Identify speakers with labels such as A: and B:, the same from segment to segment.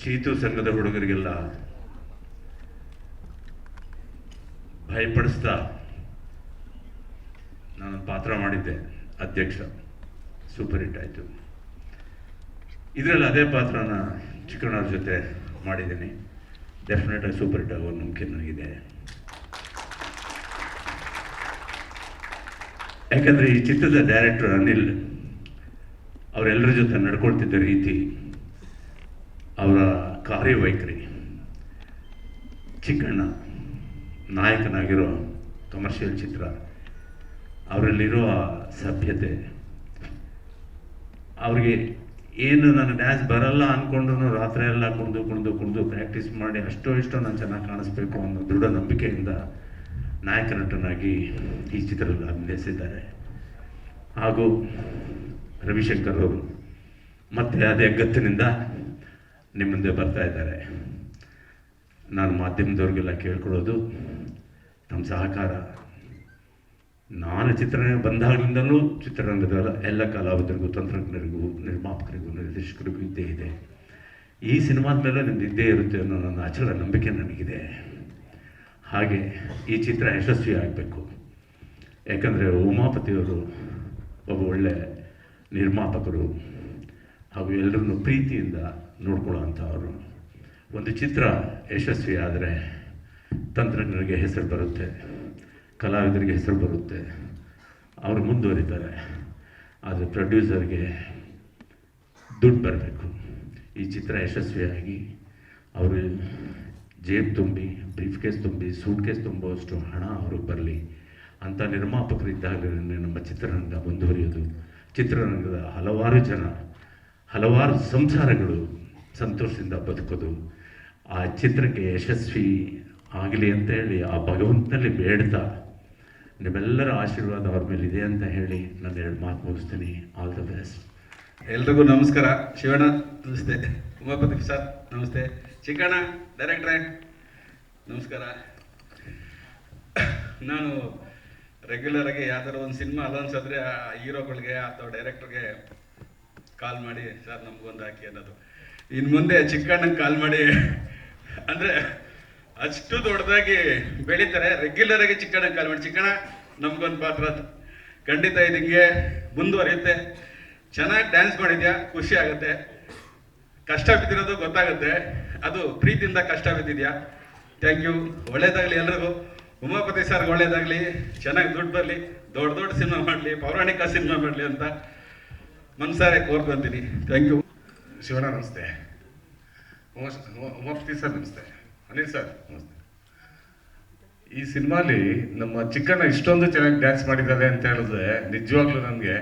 A: ಚೀತು ಸಂಘದ ಹುಡುಗರಿಗೆಲ್ಲ ಭಯಪಡಿಸ್ತಾ ನಾನು ಪಾತ್ರ ಮಾಡಿದ್ದೆ. ಅಧ್ಯಕ್ಷ ಸೂಪರ್ ಹಿಟ್ ಆಯಿತು ಇದರಲ್ಲಿ ಅದೇ ಪಾತ್ರನ ಚಿಕ್ಕಣ್ಣವ್ರ ಜೊತೆ ಮಾಡಿದ್ದೀನಿ. ಡೆಫಿನೆಟ್ಲಿ ಸೂಪರ್ ಹಿಟ್ ಆಗೋ ನಂಬಿಕೆ ನನಗಿದೆ. ಯಾಕಂದರೆ ಈ ಚಿತ್ರದ ಡೈರೆಕ್ಟರ್ ಅನಿಲ್ ಅವರೆಲ್ಲರ ಜೊತೆ ನಡ್ಕೊಳ್ತಿದ್ದ ರೀತಿ ಅವರ ಕಾರ್ಯವೈಖರಿ. ಚಿಕ್ಕಣ್ಣ ನಾಯಕನಾಗಿರೋ ಕಮರ್ಷಿಯಲ್ ಚಿತ್ರ ಅವರಲ್ಲಿರೋ ಸಭ್ಯತೆ. ಅವ್ರಿಗೆ ಏನು ನಾನು ಡ್ಯಾನ್ಸ್ ಬರಲ್ಲ ಅಂದ್ಕೊಂಡು ರಾತ್ರಿ ಎಲ್ಲ ಕುಣಿದು ಕುಣಿದು ಕುಣಿದು ಪ್ರಾಕ್ಟೀಸ್ ಮಾಡಿ ಅಷ್ಟೋ ಇಷ್ಟೋ ನಾನು ಚೆನ್ನಾಗಿ ಕಾಣಿಸ್ಬೇಕು ಅನ್ನೋ ದೃಢ ನಂಬಿಕೆಯಿಂದ ನಾಯಕ ನಟನಾಗಿ ಈ ಚಿತ್ರದಲ್ಲಿ ಅಭಿನಯಿಸಿದ್ದಾರೆ. ಹಾಗೂ ರವಿಶಂಕರ್ ಅವರು ಮತ್ತೆ ಅದೇ ಗತ್ತಿನಿಂದ ನಿಮ್ಮ ಮುಂದೆ ಬರ್ತಾ ಇದ್ದಾರೆ. ನಾನು ಮಾಧ್ಯಮದವ್ರಿಗೆಲ್ಲ ಕೇಳ್ಕೊಳ್ಳೋದು ನಮ್ಮ ಸಹಕಾರ. ನಾನು ಚಿತ್ರರಂಗ ಬಂದಾಗಲಿಂದಲೂ ಚಿತ್ರರಂಗದ ಎಲ್ಲ ಕಲಾವಿದರಿಗೂ, ತಂತ್ರಜ್ಞರಿಗೂ, ನಿರ್ಮಾಪಕರಿಗೂ, ನಿರ್ದೇಶಕರಿಗೂ ಇದ್ದೇ ಇದೆ. ಈ ಸಿನಿಮಾದ ಮೇಲೆ ನಿಮ್ದು ಇದ್ದೇ ಇರುತ್ತೆ ಅನ್ನೋ ನನ್ನ ಅಚಲ ನಂಬಿಕೆ ನನಗಿದೆ. ಹಾಗೆ ಈ ಚಿತ್ರ ಯಶಸ್ವಿ ಆಗಬೇಕು. ಯಾಕಂದರೆ ಉಮಾಪತಿಯವರು ಒಬ್ಬ ಒಳ್ಳೆ ನಿರ್ಮಾಪಕರು. ಹಾಗೂ ಎಲ್ಲರನ್ನು ಪ್ರೀತಿಯಿಂದ ನೋಡ್ಕೊಳ್ಳೋ ಅಂಥವರು ಒಂದು ಚಿತ್ರ ಯಶಸ್ವಿ ಆದರೆ ತಂತ್ರಜ್ಞರಿಗೆ ಹೆಸರು ಬರುತ್ತೆ, ಕಲಾವಿದರಿಗೆ ಹೆಸರು ಬರುತ್ತೆ. ಅವರು ಮುಂದುವರಿತಾರೆ, ಆದರೆ ಪ್ರೊಡ್ಯೂಸರ್ಗೆ ದುಡ್ಡು ಬರಬೇಕು. ಈ ಚಿತ್ರ ಯಶಸ್ವಿಯಾಗಿ ಅವರು ಜೇಬ್ ತುಂಬಿ ಬ್ರೀಫ್ ಕೇಸ್ ತುಂಬಿ ಸೂಟ್ ಕೇಸ್ ತುಂಬುವಷ್ಟು ಹಣ ಅವ್ರಿಗೆ ಬರಲಿ ಅಂಥ ನಿರ್ಮಾಪಕರಿದ್ದಾಗ ನಮ್ಮ ಚಿತ್ರರಂಗ ಮುಂದುವರಿಯೋದು. ಚಿತ್ರರಂಗದ ಹಲವಾರು ಜನ ಹಲವಾರು ಸಂಸಾರಗಳು ಸಂತೋಷದಿಂದ ಬದುಕೋದು. ಆ ಚಿತ್ರಕ್ಕೆ ಯಶಸ್ವಿ ಆಗಲಿ ಅಂತ ಹೇಳಿ ಆ ಭಗವಂತನಲ್ಲಿ ಬೇಡ್ತಾ. ನಿಮ್ಮೆಲ್ಲರ ಆಶೀರ್ವಾದ ಅವ್ರ ಮೇಲೆ ಇದೆ ಅಂತ ಹೇಳಿ ನಾನು ಎರಡು ಮಾತು ಮುಗಿಸ್ತೀನಿ. ಆಲ್ ದ ಬೆಸ್ಟ್
B: ಎಲ್ರಿಗೂ ನಮಸ್ಕಾರ. ಶಿವಣ್ಣ, ನಮಸ್ತೆ. ಉಮಾಪತಿ ಸರ್, ನಮಸ್ತೆ. ಚಿಕ್ಕಣ್ಣ, ಡೈರೆಕ್ಟ್ರೇ, ನಮಸ್ಕಾರ. ನಾನು ರೆಗ್ಯುಲರ್ ಆಗಿ ಯಾವ್ದಾದ್ರು ಒಂದು ಸಿನಿಮಾ ಆದರೆ ಆ ಹೀರೋಗಳಿಗೆ ಅಥವಾ ಡೈರೆಕ್ಟರ್ಗೆ ಕಾಲ್ ಮಾಡಿ, ಸರ್, ನಮಗೊಂದು ಹಾಕಿ ಅನ್ನೋದು. ಇನ್ನು ಮುಂದೆ ಚಿಕ್ಕಣ್ಣಂಗೆ ಕಾಲ್ ಮಾಡಿ, ಅಂದರೆ ಅಷ್ಟು ದೊಡ್ಡದಾಗಿ ಬೆಳೀತಾರೆ. ರೆಗ್ಯುಲರ್ ಆಗಿ ಚಿಕ್ಕಣ್ಣಂಗೆ ಕಾಲ್ ಮಾಡಿ, ಚಿಕ್ಕಣ್ಣ, ನಮಗೊಂದು ಪಾತ್ರ ಖಂಡಿತ ಇದು ಹಿಂಗೆ ಮುಂದುವರಿಯುತ್ತೆ. ಚೆನ್ನಾಗಿ ಡ್ಯಾನ್ಸ್ ಮಾಡಿದ್ಯಾ? ಖುಷಿ ಆಗುತ್ತೆ. ಕಷ್ಟ ಬಿದ್ದಿರೋದು ಗೊತ್ತಾಗುತ್ತೆ. ಅದು ಪ್ರೀತಿಯಿಂದ ಕಷ್ಟ ಬಿದ್ದಿದ್ಯಾ? ಥ್ಯಾಂಕ್ ಯು ಒಳ್ಳೇದಾಗಲಿ ಎಲ್ರಿಗೂ. ಉಮಾಪತಿ ಸರ್ಗೆ ಒಳ್ಳೇದಾಗಲಿ. ಚೆನ್ನಾಗಿ ದುಡ್ಡು ಬರಲಿ. ದೊಡ್ಡ ದೊಡ್ಡ ಸಿನಿಮಾ ಮಾಡಲಿ. ಪೌರಾಣಿಕ ಸಿನಿಮಾ ಮಾಡಲಿ ಅಂತ ಮನ್ಸಾರೆ ಕೋರ್ಕೊಂತೀನಿ ಥ್ಯಾಂಕ್ ಯು
C: ಶಿವನ ನಮಸ್ತೆ. ಮೋಸ್ಟ್ ಉಮಾಪತಿ ಸರ್ ನಮಸ್ತೆ. ಅನಿಲ್ ಸರ್ ನಮಸ್ತೆ. ಈ ಸಿನಿಮಾಲಿ ನಮ್ಮ ಚಿಕ್ಕಣ್ಣ ಇಷ್ಟೊಂದು ಚೆನ್ನಾಗಿ ಡ್ಯಾನ್ಸ್ ಮಾಡಿದ್ದಾರೆ ಅಂತ ಹೇಳಿದ್ರೆ ನಿಜವಾಗ್ಲೂ ನನಗೆ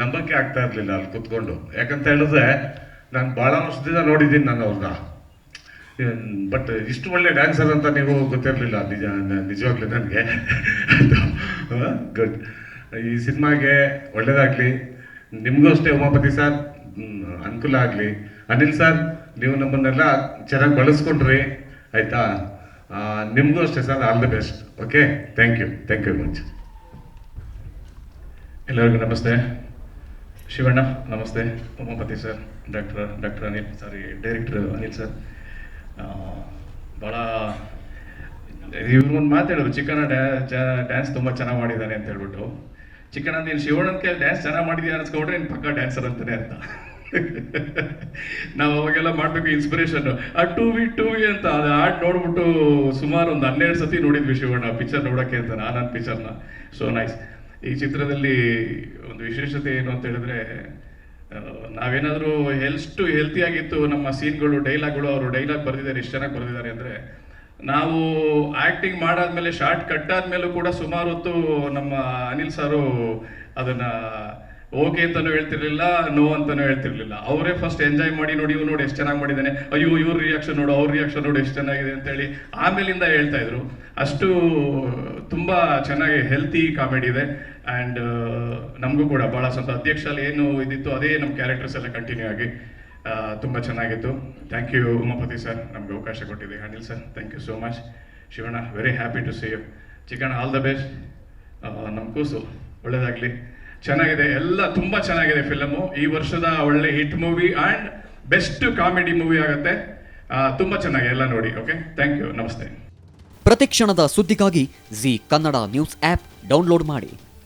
C: ನಂಬಕ್ಕೆ ಆಗ್ತಾ ಇರಲಿಲ್ಲ ಅಲ್ಲಿ ಕುತ್ಕೊಂಡು. ಯಾಕಂತ ಹೇಳಿದ್ರೆ ನಾನು ಭಾಳ ವರ್ಷದಿಂದ ನೋಡಿದ್ದೀನಿ ನಾನು ಅವ್ರನ್ನ ಬಟ್ ಇಷ್ಟು ಒಳ್ಳೆ ಡ್ಯಾನ್ಸರ್ ಅಂತ ನೀವು ಗೊತ್ತಿರಲಿಲ್ಲ ನಿಜ ನಿಜವಾಗ್ಲೂ ನನಗೆ. ಗುಡ್ ಈ ಸಿನಿಮಾಗೆ ಒಳ್ಳೇದಾಗಲಿ. ನಿಮಗೂ ಅಷ್ಟೇ ಉಮಾಪತಿ ಸರ್ ಅನುಕೂಲ ಆಗಲಿ. ಅನಿಲ್ ಸರ್, ನೀವು ನಮ್ಮನ್ನೆಲ್ಲ ಚೆನ್ನಾಗಿ ಬಳಸ್ಕೊಂಡ್ರಿ, ಆಯಿತಾ? ನಿಮಗೂ ಅಷ್ಟೇ sir, all the best. Okay? Thank you. Thank you much.
D: ಎಲ್ಲರಿಗೂ ನಮಸ್ತೆ. ಶಿವಣ್ಣ, ನಮಸ್ತೆ. Umapathi sir, doctor doctor Anil, sorry, director Anil sir. ಭಾಳ ಇವ್ರಿಗೊಂದು ಒಂದು ಮಾತಾಡಿದ್ರು ಚಿಕ್ಕಣ್ಣ ಡ್ಯಾ ಡ್ಯಾನ್ಸ್ ತುಂಬ ಚೆನ್ನಾಗಿ ಮಾಡಿದ್ದಾನೆ ಅಂತ ಹೇಳ್ಬಿಟ್ಟು. ಚಿಕ್ಕಣ್ಣ, ನೀನು ಶ್ರೀವರ್ಣ ಅಂತ ಕೇಳಿ ಡ್ಯಾನ್ಸ್ ಚೆನ್ನಾಗಿ ಮಾಡಿದ್ಯಾ ಅನ್ಸ್ಕೊಂಡ್ರೆ ನೀನು ಪಕ್ಕ ಡ್ಯಾನ್ಸರ್ ಅಂತಾನೆ ಅಂತ ನಾವು ಅವಾಗೆಲ್ಲ ಮಾಡಬೇಕು ಇನ್ಸ್ಪಿರೇಷನ್ ಆ ಟೂ ವಿ ಟೂ ವಿ ಅಂತ ಅದು ಆಡ್ ನೋಡ್ಬಿಟ್ಟು ಸುಮಾರು ಒಂದು ಹನ್ನೆರಡು ಸತಿ ನೋಡಿದ್ವಿ ಶಿವಣ್ಣ ಪಿಕ್ಚರ್ ನೋಡೋಕ್ಕೆ ಅಂತ ನಾನು ಪಿಕ್ಚರ್ನ ಸೊ ನೈಸ್ ಈ ಚಿತ್ರದಲ್ಲಿ ಒಂದು ವಿಶೇಷತೆ ಏನು ಅಂತ ಹೇಳಿದ್ರೆ ನಾವೇನಾದರೂ ಹೆಲ್ಸ್ಟು ಹೆಲ್ತಿಯಾಗಿತ್ತು ನಮ್ಮ ಸೀನ್ಗಳು ಡೈಲಾಗ್ಗಳು ಅವರು ಡೈಲಾಗ್ ಬರೆದಿದ್ದಾರೆ ಎಷ್ಟು ಚೆನ್ನಾಗಿ ಬರೆದಿದ್ದಾರೆ ಅಂದರೆ ನಾವು ಆಕ್ಟಿಂಗ್ ಮಾಡಾದ್ಮೇಲೆ ಶಾರ್ಟ್ ಕಟ್ ಆದ್ಮೇಲೂ ಕೂಡ ಸುಮಾರು ಹೊತ್ತು ನಮ್ಮ ಅನಿಲ್ ಸಾರು ಅದನ್ನ ಓಕೆ ಅಂತಲೂ ಹೇಳ್ತಿರ್ಲಿಲ್ಲ ನೋ ಅಂತಲೂ ಹೇಳ್ತಿರ್ಲಿಲ್ಲ. ಅವರೇ ಫಸ್ಟ್ ಎಂಜಾಯ್ ಮಾಡಿ ನೋಡಿ ಇವ್ ನೋಡಿ ಎಷ್ಟು ಚೆನ್ನಾಗಿ ಮಾಡಿದ್ದಾನೆ ಅಯ್ಯೋ, ಇವ್ರ ರಿಯಾಕ್ಷನ್ ನೋಡು, ಅವ್ರ ರಿಯಾಕ್ಷನ್ ನೋಡು ಎಷ್ಟು ಚೆನ್ನಾಗಿದೆ ಅಂತೇಳಿ ಆಮೇಲಿಂದ ಹೇಳ್ತಾ ಇದ್ರು. ಅಷ್ಟು ತುಂಬ ಚೆನ್ನಾಗಿ ಹೆಲ್ತಿ ಕಾಮಿಡಿ ಇದೆ. ಆ್ಯಂಡ್ ನಮಗೂ ಕೂಡ ಭಾಳ ಸ್ವಲ್ಪ ಅಧ್ಯಕ್ಷಲ್ಲಿ ಏನು ಇದಿತ್ತು, ಅದೇ ನಮ್ಮ ಕ್ಯಾರೆಕ್ಟರ್ಸ್ ಎಲ್ಲ ಕಂಟಿನ್ಯೂ ಆಗಿ ತುಂಬ ಚೆನ್ನಾಗಿತ್ತು. ಥ್ಯಾಂಕ್ ಯು ಉಮಾಪತಿ ಸರ್ ನಮಗೆ ಅವಕಾಶ ಕೊಟ್ಟಿದೆ Anil sir thank you so much Shivanna very happy to see you chicken all the best ನಮ್ಮ ಕೂಸು, ಒಳ್ಳೇದಾಗಲಿ. ಚೆನ್ನಾಗಿದೆ, ಎಲ್ಲ ತುಂಬ ಚೆನ್ನಾಗಿದೆ ಫಿಲಮು ಈ ವರ್ಷದ ಒಳ್ಳೆ hit movie and best comedy movie ಆಗುತ್ತೆ. ತುಂಬ ಚೆನ್ನಾಗಿ, ಎಲ್ಲ ನೋಡಿ ಓಕೆ ಥ್ಯಾಂಕ್ ಯು ನಮಸ್ತೆ.
E: ಪ್ರತಿಕ್ಷಣದ ಸುದ್ದಿಗಾಗಿ Zee Kannada news app download ಮಾಡಿ.